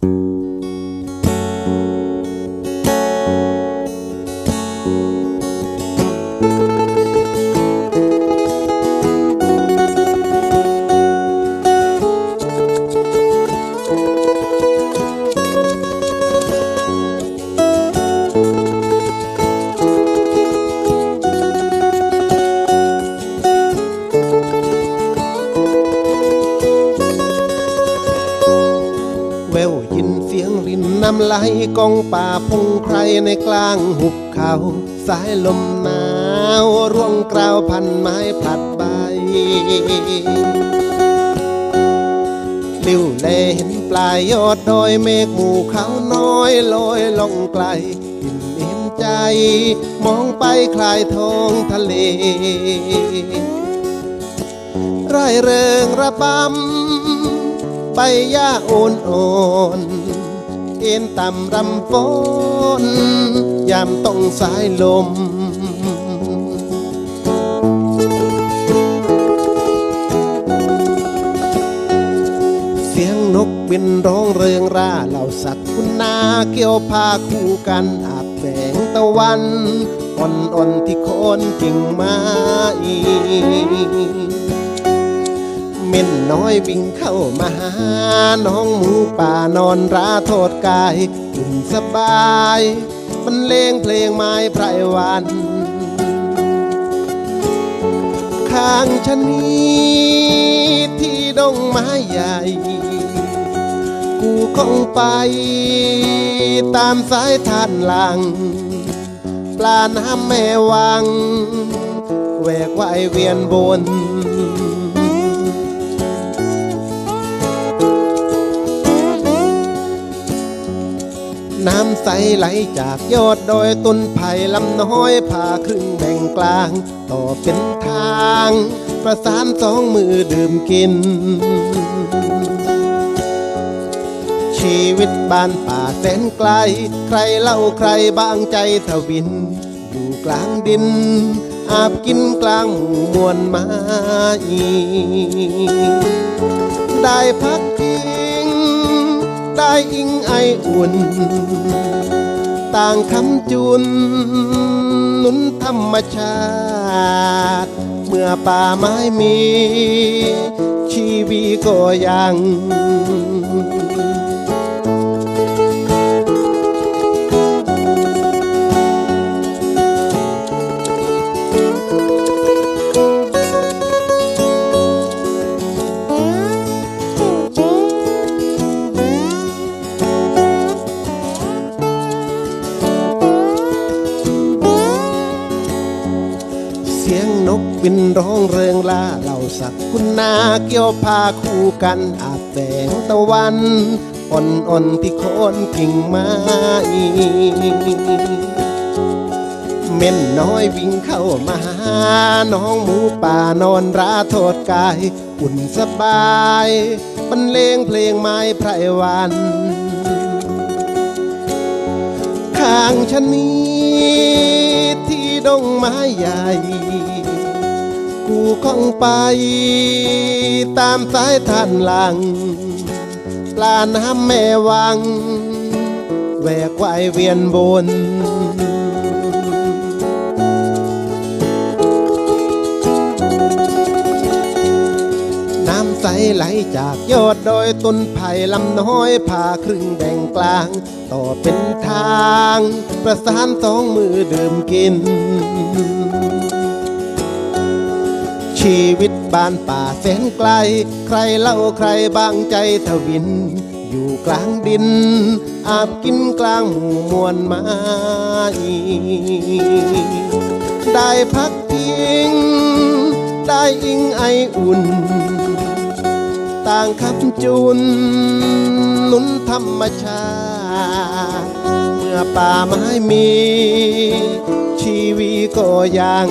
แว สียงรินน้ำไหลกองป่าพงไพรในกลางหุบเขา สายลมหนาวร่วงกราวพันไม้ผลัดใบลิ้วแลเห็นปลายยอดดอยเมฆหมู่เขาน้อยลอยล่องไกลอิ่มเห็นใจ มองไปคลายท้องทะเลไรเริงระบำใบหญ้าโอนโอน เอ็นต่ำรำฝนยามต้องสายลมเสียงนกบินร้องเริงร่าเหล่าสัตว์คุณนาเกี่ยวพาคู่กันอาบแสงตะวันอ่อนๆที่โคนกิ่งไม้ ม่นน้อยวิ่งเข้ามาหา น้องหมูป่านอนราโทษกายอุ่นสบายมันเลงเพลงไม้ไพรวันข้างชนีที่ดงไม้ใหญ่ กูคงไป ตามสายทานหลัง ปลาน้ำแม่วังแหวกว่ายเวียนบน น้ำใสไหลจากยอดดอยต้นไผ่ลำน้อยผ่าครึ่งแบ่งกลาง ต่อเป็นทาง ประสานสองมือดื่มกิน ชีวิตบ้านป่าแสนไกล ใครเล่าใครบ้างใจทวิน อยู่กลางดิน อาบกินกลางหมู่มวลไม้ได้พักพิง ได้อิงไออุ่น ต่างคำจุน นุนธรรมชาติ เมื่อป่าไม้มี ชีวีก็ยัง งนกบินร้องเริงลาเหล่าสักคุณนาเกี่ยวพาคู่กันอาบแสงตะวันอ่อนๆที่โคนกิ่งไม้เม่นน้อยวิ่งเข้ามาหา น้องหมูป่านอนราโทษกาย อุ่นสบายบรรเลงเพลงไม้ไพรวันข้างชะนีที่ดงไม้ใหญ่ กูคงไป ตามสายทานหลัง ปลาน้ำแม่วังแหวกว่ายเวียนบนน้ำใสไหลจากยอดดอยต้นไผ่ลำน้อยผ่าครึ่งแบ่งกลาง ต่อเป็นทาง ประสานสองมือดื่มกิน ชีวิตบ้านป่าแสนไกล ใครเล่าใครบางใจทวิน อยู่กลางดิน อาบกินกลางหมู่มวลไม้ได้พักพิง ได้อิงไออุ่น ต่างคำจุน นุนธรรมชาติ เมื่อป่าไม้มี ชีวีก็ยัง